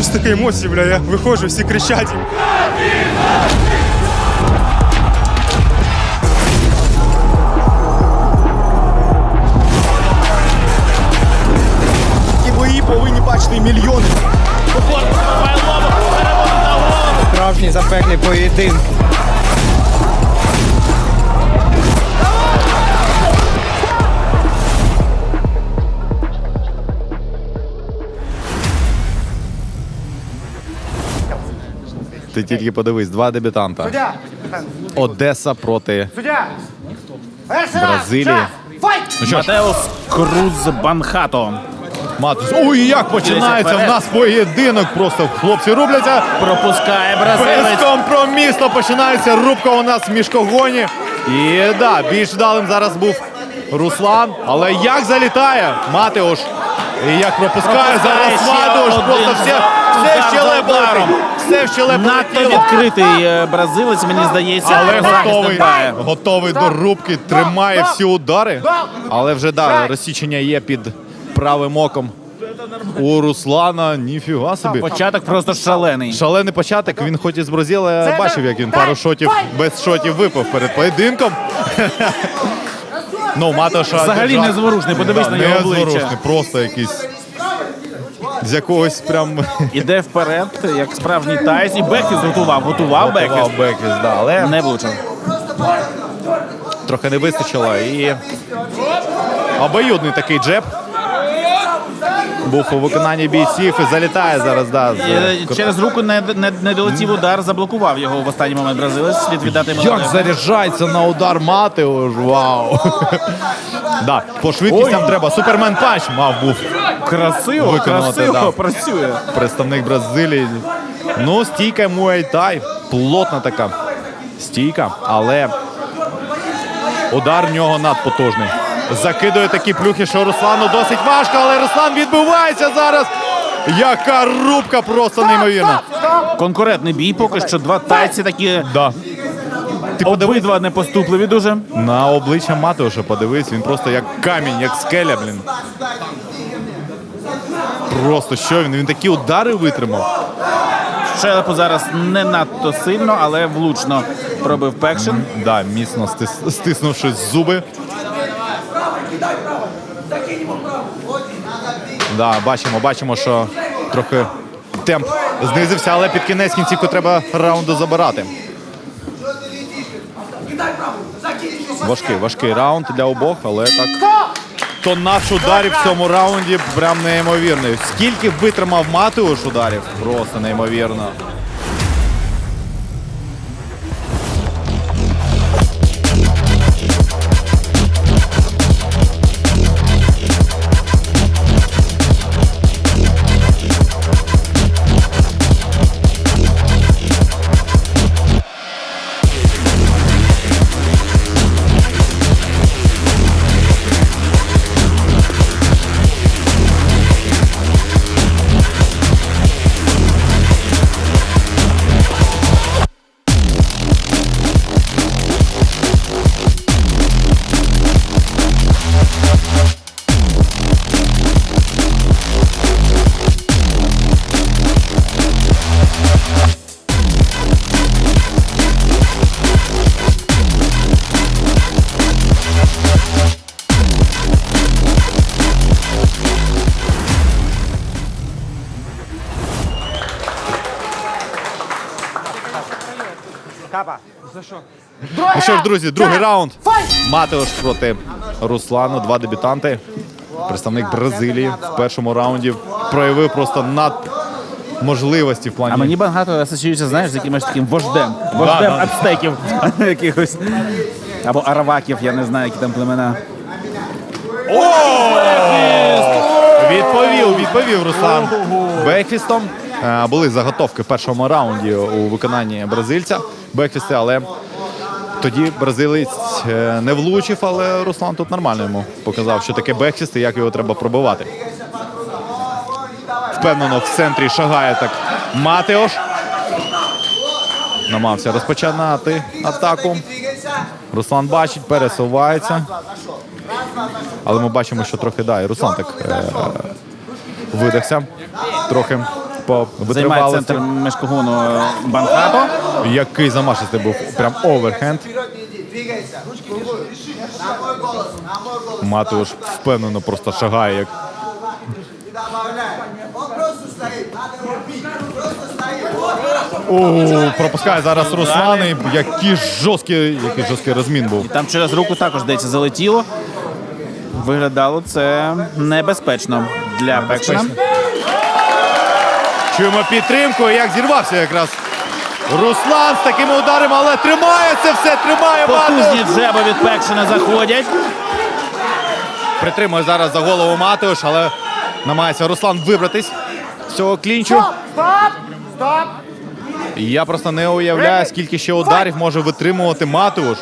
Просто такі емоції, бля, я виходжу, всі кричать. Такі бої повинні бачити мільйони. Справжній запеклі поєдинок. Ти тільки подивись, два дебютанта. Одеса проти Бразилії. Ну що Матеус Круз Банхато. Матус. Ой, як починається в нас поєдинок. Просто хлопці рубляться. Пропускає бразилець. Безкомпромісно починається рубка у нас в мішкогоні. І да, більш вдалим зараз був Руслан. Але як залітає Матеуш. І як пропускає Пропускає зараз ще Матеуш. Просто все, все за ударом. Все в щелепу Надто летіло. відкритий е, бразилець, мені здається, Але захист не готовий, дбає. готовий до рубки, тримає всі удари. Але вже да, розсічення є під правим оком. У Руслана ніфіга собі. Початок просто шалений. Шалений початок. Він хоч із Бразила я бачив, як він пару шотів без шотів випав перед поєдинком. Ну, Матоша Взагалі держав- незворушний, подивись Да, на його обличчя. незворушний, просто якийсь з якогось прям Іде вперед, як справжній тайс. І Бекіс готував, готував Бекіс. Готував Бекіс, да, але Не влучив. трохи не вистачило. І обоюдний такий джеб. Був у виконанні бійців і залітає зараз. Да, з- Е, Через руку не, не, не долетів удар, заблокував його в останній момент бразилець. Слід віддати йому Як належне. заряджається на удар Матеуш, вау. да, по швидкістям треба. Супермен панч мав був красиво, виконувати, красиво да. працює. представник Бразилії. Ну, стійка Муайтай. Плотна така стійка, але удар в нього надпотужний. Закидує такі плюхи, що Руслану досить важко, але Руслан відбивається зараз. Яка рубка просто неймовірна. Конкурентний бій, поки що два тайці такі Да. Ти обидва непоступливі дуже. на обличчя Матеуша, подивись, він просто як камінь, як скеля, блін. Просто що він? Він такі удари витримав. Щелепу зараз не надто сильно, але влучно пробив Пекшин. Да, міцно стис- стиснувши зуби. Да, бачимо, бачимо, що трохи темп знизився, але під кінець кінцівку треба раунду забирати. Важкий, важкий раунд для обох, але так. Тоннаж ударів в цьому раунді прям неймовірний. Скільки витримав Матеуш ударів? Просто неймовірно. Ну що ж, друзі, другий раунд. Матеуш проти Руслану. Два дебютанти. Представник Бразилії в першому раунді проявив просто над можливості в плані. А мені багато асоціюється, знаєш, з якимось таким вождем. Вождем да. ацтеків якихось. Або араваків, я не знаю, які там племена. О! Відповів, відповів Руслан Бекфістом. Е, Були заготовки в першому раунді у виконанні бразильця Бекфісти, але тоді бразилець е, не влучив, але Руслан тут нормально йому показав, що таке бекфіст і як його треба пробивати. Впевнено, в центрі шагає так Матеош. Намагався розпочинати атаку. Руслан бачить, пересувається. Але ми бачимо, що трохи да, і Руслан так е, видихся. Трохи по центр мешкогону Банхато. Який замашистий був. Прям оверхенд. Матуш впевнено просто шагає, як О, пропускає зараз Руслан. І який жорсткий, який жорсткий розмін був. Там через руку також здається залетіло. Виглядало це небезпечно для Пекшина. Чуємо підтримку, як зірвався якраз Руслан з такими ударами, але тримає це все, тримає Потужні Матуш. джеби від Пекшина заходять. Притримує зараз за голову Матуш, але намагається Руслан вибратись з цього клінчу. Я просто не уявляю, скільки ще ударів може витримувати Матуш.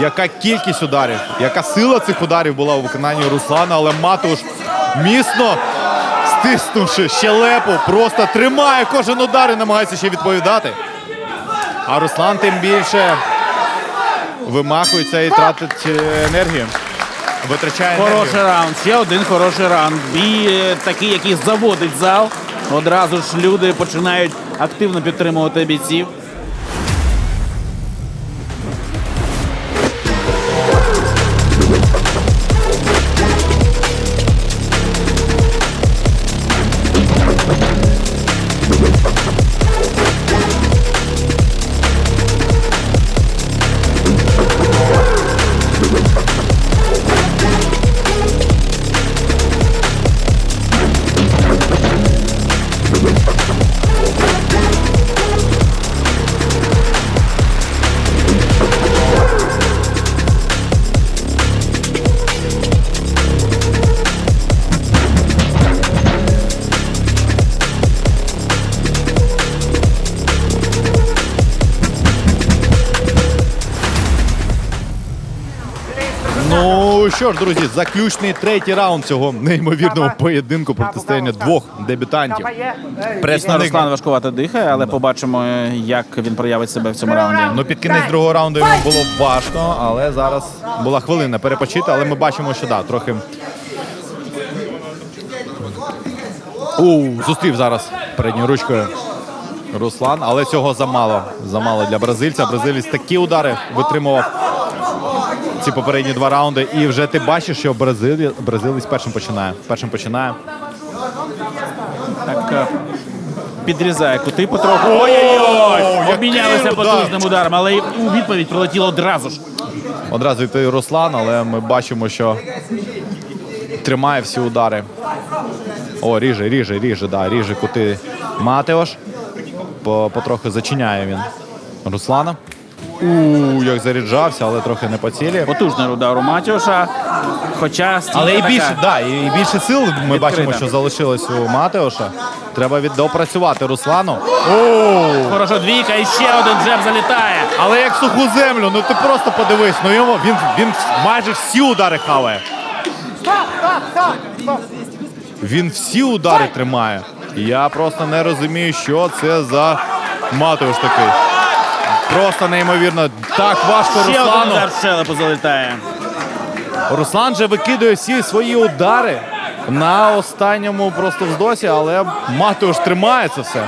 Яка кількість ударів, яка сила цих ударів була у виконанні Руслана, але Матуш міцно стиснувши щелепу, просто тримає кожен удар і намагається ще відповідати. А Руслан тим більше вимахується і тратить е, енергію. Витрачає енергію. Хороший раунд. Ще один хороший раунд. Бій е, такий, який заводить зал. Одразу ж люди починають активно підтримувати бійців. Що ж, друзі, заключний третій раунд цього неймовірного поєдинку протистояння двох дебютантів. Дійсно, Представник Руслан важкувато дихає, але побачимо, е, як він проявить себе в цьому раунді. Ну, під кінець другого раунду йому було важко, але зараз була хвилина перепочити, але ми бачимо, що да, трохи. У, зустрів зараз передньою ручкою Руслан, але цього замало. Замало для бразильця. Бразилець такі удари витримував ці попередні два раунди. І вже ти бачиш, що бразилі... бразилець першим починає. Першим починає. Так е, підрізає кути потроху. Ой-ой-ой! Обмінялися потужним ударом, але у відповідь прилетіло одразу ж. Одразу відповів Руслан, але ми бачимо, що тримає всі удари. О, ріже, ріже, ріже, да, ріже кути Матеош. По, потрохи зачиняє він Руслана. У, як заряджався, але трохи не по цілі. Потужний удар у. Хоча стійка Але і така- більше, да, і більше сил ми Відкрита. бачимо, що залишилось у Матеоша. Треба віддопрацювати Руслану. Хорошо, двійка і ще один джеб залітає. Але як суху землю, ну ти просто подивись, ну йому він, він майже всі удари хаває. Він всі удари тримає. Я просто не розумію, що це за Матеуш такий. Просто неймовірно. Так важко Ще один Руслану. удар в щелепу залітає. Руслан же викидує всі свої удари на останньому просто вздосі, але Матеуш тримає це все.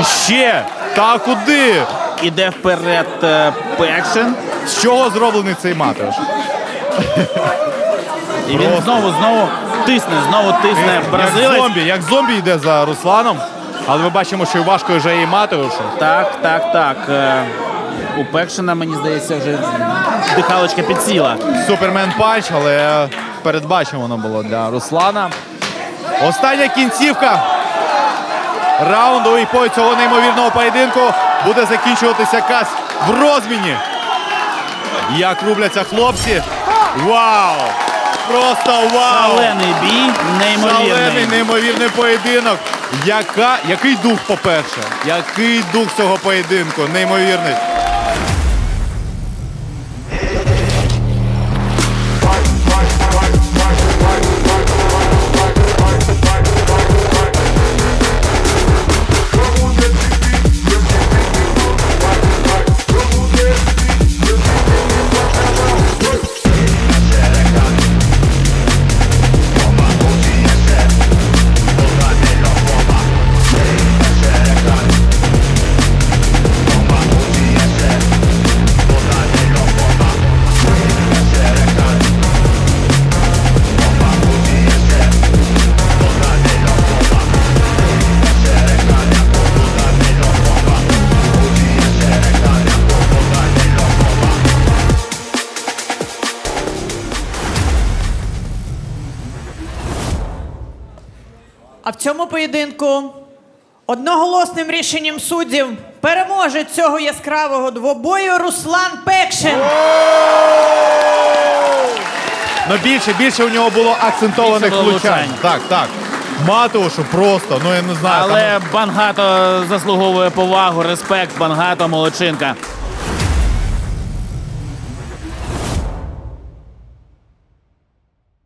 І ще! Та куди? Іде вперед е, Пекшин. З чого зроблений цей Матеуш? І він Просто. знову, знову тисне, знову тисне Як бразилець. зомбі, як зомбі йде за Русланом. Але ми бачимо, що і важко вже і Матеушу. Так, так, так. Е, У Пекшина, мені здається, вже дихалочка підсіла. Супермен панч, але передбачувано було для Руслана. Остання кінцівка раунду і по цього неймовірного поєдинку буде закінчуватися якась в розміні. Як рубляться хлопці. Вау! Просто вау! Шалений бій, Шалений, неймовірний. неймовірний поєдинок. Яка, який дух, по-перше? Який дух цього поєдинку? Неймовірний. Цьому поєдинку одноголосним рішенням суддів переможе цього яскравого двобою Руслан Пекшин. Ну більше, більше у нього було акцентованих Більше було влучань. влучань. Так, так. Матушу просто, ну я не знаю. Але там- Бангато заслуговує повагу, респект, Бангато, молодчинка.